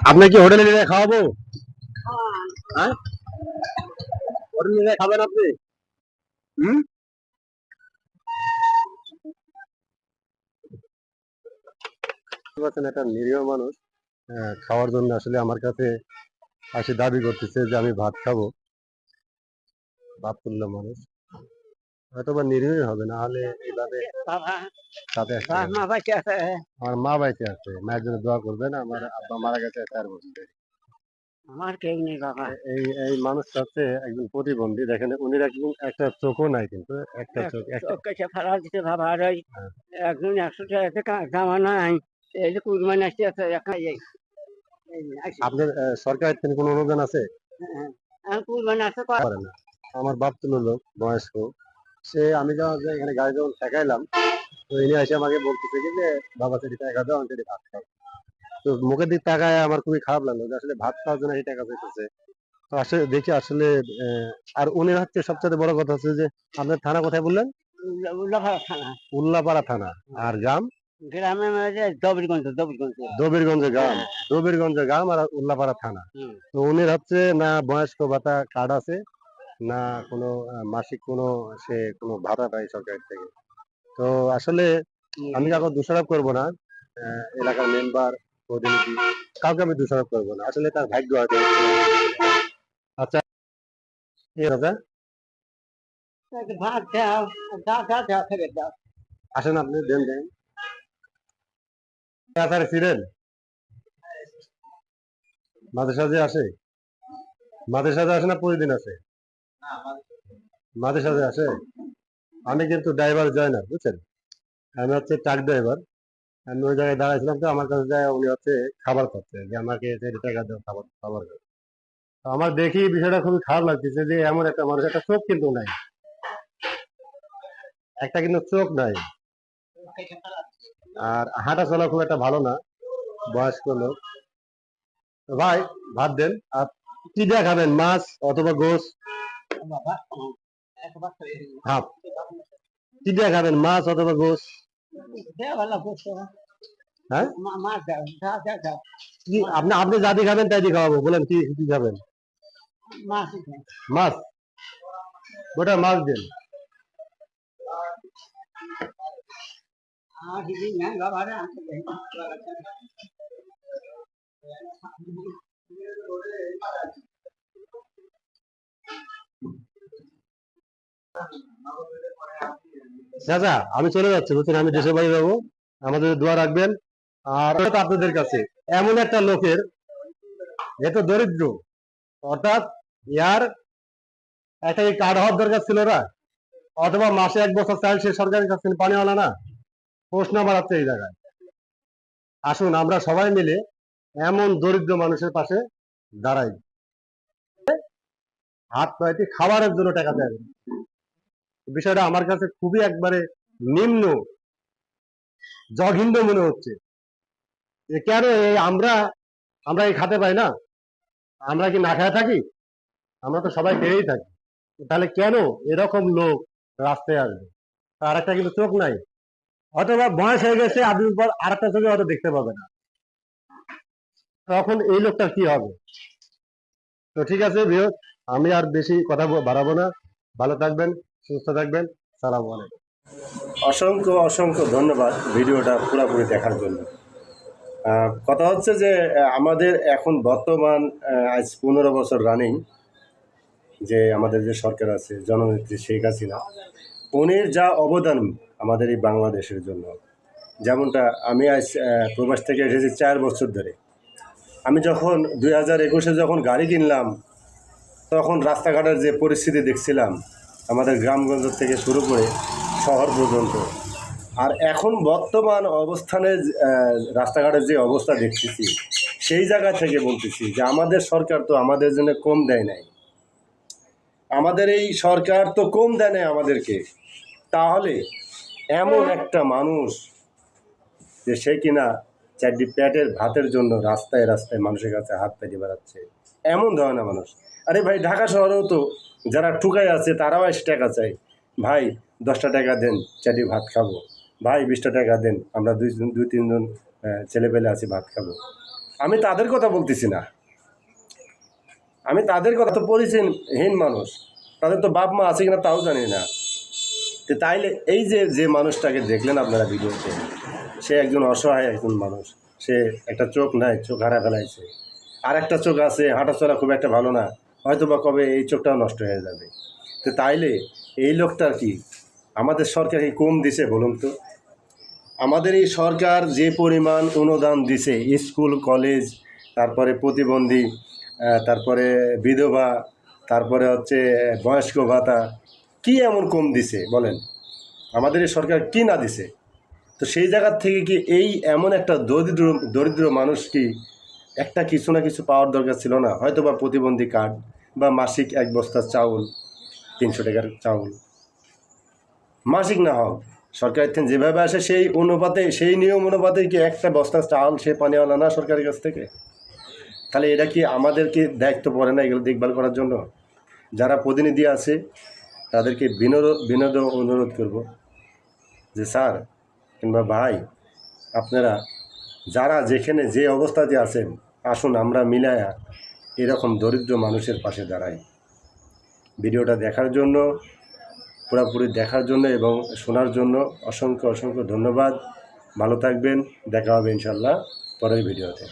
আপনি কি হোটেলে নিয়ে খাওয়াবো? হ্যাঁ। হোটেলে নিয়ে খাবেন আপনি? হুম? পারছেন একটা নিরীহ মানুষ আহ, খাওয়ার জন্য আসলে আমার কাছে আসে দাবি করতেছে যে আমি ভাত খাব। ভাত তুললো মানুষ। হয়তো বা হবে না হলে এইভাবে সাথে আসতে বাবা। হবে। মা বাচ্চা আছে আমার মা আছে মায়ের জন্য দোয়া করবেন আমার আব্বা মারা গেছে চার বছর আমার কেউ নেই বাবা। এই এই মানুষটা হচ্ছে একজন প্রতিবন্ধী দেখেন উনি একজন একটা চোখও নাই কিন্তু একটা চোখ ফেলা দিতে বাবা আর ওই হ্যাঁ। একজন একশো টাকা জামা নাই এই যে কুরবানি আসতে আছে একা এই। আপনার সরকারের থেকে কোনো অনুদান আছে? হ্যাঁ, আমি কুরবানি আসতে পারে না। আমার বাপ তুলো লোক বয়স্ক। সে আমি যখন এখানে গাড়ি যখন ঠেকাইলাম তো ইনি এসে আমাকে বলতেছে কি যে বাবা সেটি টাকা দাও আমি সেটি ভাত খাব তো মুখের দিক তাকায় আমার খুবই খারাপ লাগল যে আসলে ভাত খাওয়ার জন্য এই টাকা চাইতেছে। তো আসলে দেখি আসলে আর উনি হচ্ছে সবচেয়ে বড় কথা হচ্ছে যে আপনার থানা কোথায় বললেন? উল্লাপাড়া থানা। উল্লাপাড়া থানা। আর গ্রাম? দবিরগঞ্জ দবিরগঞ্জ। দবিরগঞ্জ গ্রাম। দবিরগঞ্জ গ্রাম আর উল্লাপাড়া থানা। তো উনি হচ্ছে না বয়স্ক ভাতা কার্ড আছে না কোনো মাসিক কোনো সে কোনো ভাতা পায় সরকার থেকে। তো আসলে আমি কাউকে দোষারোপ করব না এলাকার মেম্বার প্রতিনিধি কাউকে আমি দোষারোপ করব না। আসলে তার ভাগ্য হয়তো আচ্ছা। আসেন আপনি দেন দেন। ফিরেন মাঝে সাঝে আসে? মাঝে সাঝে আসে না প্রতিদিন আসে? মাঝে সাঝে আসে। আমি কিন্তু ড্রাইভার জয় না বুঝছেন? আমি হচ্ছে ট্রাক ড্রাইভার আমি ওই জায়গায় দাঁড়াইছিলাম তো, আমার কাছে যায় উনি হচ্ছে খাবার খাচ্ছে, যে আমাকে টাকা দাও, খাবার খাবার আমার দেখি বিষয়টা খুবই খারাপ লাগতেছে যে এমন একটা মানুষ একটা চোখ কিন্তু নাই। একটা কিন্তু চোখ নাই। আর হাঁটা চলা খুব একটা ভালো না, বয়স্ক লোক। ভাই, ভাত দেন। আর কি দিয়ে খাবেন মাছ অথবা গোস খাবেন? মাছ অথবা গোস হ্যাঁ? আপনি আপনি যা দিয়ে খাবেন তাই দিয়ে খাওয়াবো। বলেন, কি কি খাবেন? মাছ। গোটা মাছ দেন। বাবা চাচা, আমি চলে যাচ্ছি, বুঝছেন? আমি দেশের বাড়ি যাব। আমাদের দোয়া রাখবেন। আর আপনাদের কাছে। এমন একটা লোকের এত দরিদ্র। অর্থাৎ ইয়ার একটা কার্ড হওয়ার দরকার ছিল না? অথবা মাসে এক বছর চাইল সে সরকারের কাছে পানিওয়ালা না? প্রশ্ন বাড়াচ্ছে এই জায়গায়। আসুন, আমরা সবাই মিলে এমন দরিদ্র মানুষের পাশে দাঁড়াই। হাত পায়েতে খাবারের জন্য টাকা দেয়। বিষয়টা আমার কাছে খুবই একবারে নিম্ন জঘিন্য মনে হচ্ছে। কেন এই আমরা আমরা এই খাতে পাই না? আমরা কি না খায় থাকি? আমরা তো সবাই খেয়েই থাকি। তাহলে কেন এরকম লোক রাস্তায় আসবে? আর একটা কিন্তু চোখ নাই। অথবা বয়স হয়ে গেছে আপনি পর আর একটা চোখে হয়তো দেখতে পাবে না। তখন এই লোকটার কি হবে? তো ঠিক আছে আমি আর বেশি কথা বাড়াবো না। ভালো থাকবেন। সুস্থ থাকবেন। সালাম আলাইকুম। অসংখ্য অসংখ্য ধন্যবাদ ভিডিওটা পুরোপুরি দেখার জন্য। কথা হচ্ছে যে আমাদের এখন বর্তমান আজ পনেরো বছর রানিং যে আমাদের যে সরকার আছে, জননেত্রী শেখ হাসিনা, উনির যা অবদান আমাদের এই বাংলাদেশের জন্য। যেমনটা আমি আজ প্রবাস থেকে এসেছি চার বছর ধরে। আমি যখন দুই হাজার একুশে যখন গাড়ি কিনলাম, তখন রাস্তাঘাটের যে পরিস্থিতি দেখছিলাম আমাদের গ্রামগঞ্জ থেকে শুরু করে শহর পর্যন্ত। আর এখন বর্তমান অবস্থানে রাস্তাঘাটের যে অবস্থা দেখতেছি, সেই জায়গা থেকে বলতেছি যে আমাদের সরকার তো আমাদের জন্য কম দেয় নাই। আমাদের এই সরকার তো কম দেয় নাই আমাদেরকে। তাহলে এমন একটা মানুষ যে সে কিনা চারটি প্যাটের ভাতের জন্য রাস্তায় রাস্তায় মানুষের কাছে হাত পেতে বেড়াচ্ছে, এমন ধরনের মানুষ। আরে ভাই, ঢাকা শহরেও তো যারা ঠুকাই আছে, তারাও এসে টাকা চাই ভাই, দশটা টাকা দেন, চারটি ভাত খাব। ভাই, বিশটা টাকা দেন, আমরা দুই দুই তিনজন ছেলে পেলে আছি, ভাত খাব। আমি তাদের কথা বলতেছি না। আমি তাদের কথা তো পরিচয়হীন মানুষ। তাদের তো বাপ মা আছে কিনা তাও জানি না। তো তাইলে এই যে যে মানুষটাকে দেখলেন আপনারা ভিডিওতে, সে একজন অসহায় একজন মানুষ। সে একটা চোখ নাই, চোখ হারা ফেলাইছে। আর একটা চোখ আছে, হাঁটাচলা খুব একটা ভালো না। হয়তো বা কবে এই চোখটাও নষ্ট হয়ে যাবে। তো তাইলে এই লোকটার কি? আমাদের সরকার কি কম দিছে বলুন তো? আমাদের এই সরকার যে পরিমাণ অনুদান দিছে, স্কুল, কলেজ, তারপরে প্রতিবন্ধী তারপরে বিধবা, তারপরে হচ্ছে বয়স্ক ভাতা, কি এমন কম দিছে বলেন? আমাদের এই সরকার কি না দিছে? তো সেই জায়গার থেকে কি এই এমন একটা দরিদ্র দরিদ্র মানুষ কি একটা কিছু না কিছু পাওয়ার দরকার ছিল না। হয়তো বা প্রতিবন্ধী কার্ড বা মাসিক এক বস্তা চাউল, তিনশো টাকার চাউল। মাসিক না হোক সরকারের থেকে যেভাবে আসে সেই অনুপাতে, সেই নিয়ম অনুপাতে কি একটা বস্তা চাল সে পানিওয়ালা না সরকারের কাছ থেকে? তাহলে এটা কি আমাদেরকে দায়িত্ব পড়ে না এগুলো দেখভাল করার জন্য? যারা প্রতিনিধি আছে, তাদেরকে বিনোদ বিনোদ অনুরোধ করব যে, স্যার কিংবা ভাই, আপনারা যারা যেখানে যে অবস্থাতে আছেন আসুন, আমরা মিলায়া এরকম দরিদ্র মানুষের পাশে দাঁড়াই। ভিডিওটা দেখার জন্য, পুরোপুরি দেখার জন্য এবং শোনার জন্য অসংখ্য অসংখ্য ধন্যবাদ। ভালো থাকবেন, দেখা হবে ইনশাল্লাহ পরের ভিডিওতে।